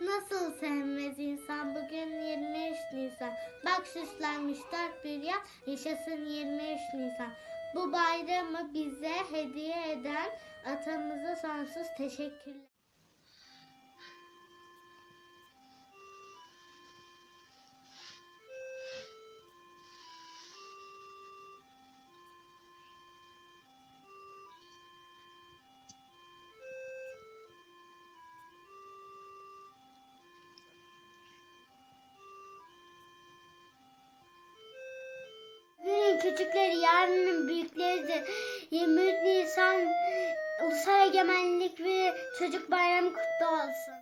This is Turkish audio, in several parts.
Nasıl sevmez insan bugün 23 Nisan. Bak süslenmiş bir yan yaşasın 23 Nisan. Bu bayramı bize hediye eden atamıza sonsuz teşekkürler. Küçükleri yarının büyükleridir. 23 Nisan Ulusal Egemenlik ve Çocuk Bayramı kutlu olsun.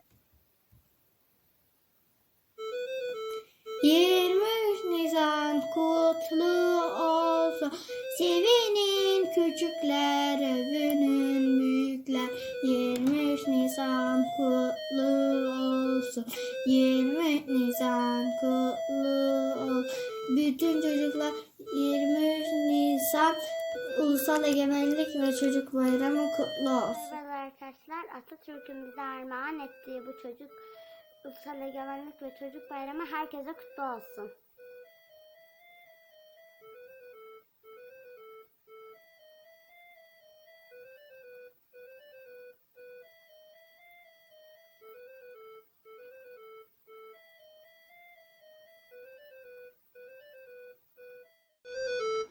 23 Nisan kutlu olsun. Sevinin küçükler, övünün büyükler. 23 Nisan kutlu olsun. 23 Nisan kutlu. Bütün çocuklar 23 Nisan Ulusal Egemenlik ve Çocuk Bayramı kutlu olsun. Merhaba arkadaşlar. Atatürk'ün bize armağan ettiği bu çocuk Ulusal Egemenlik ve Çocuk Bayramı herkese kutlu olsun.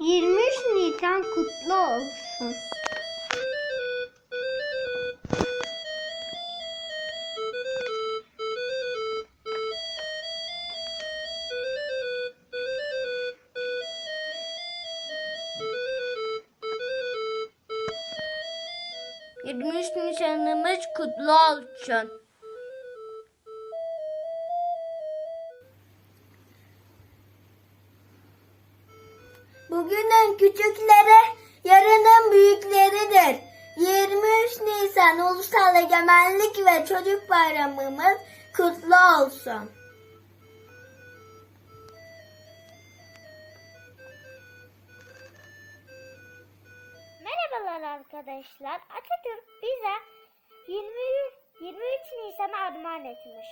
...23 Nisan kutlu olsun. Yirmi üç Nisan'ımız kutlu olsun. Bugünün küçükleri yarının büyükleridir. 23 Nisan Ulusal Egemenlik ve Çocuk Bayramımız kutlu olsun. Merhabalar arkadaşlar. Atatürk bize 20, 23 Nisan'a armağan etmiş.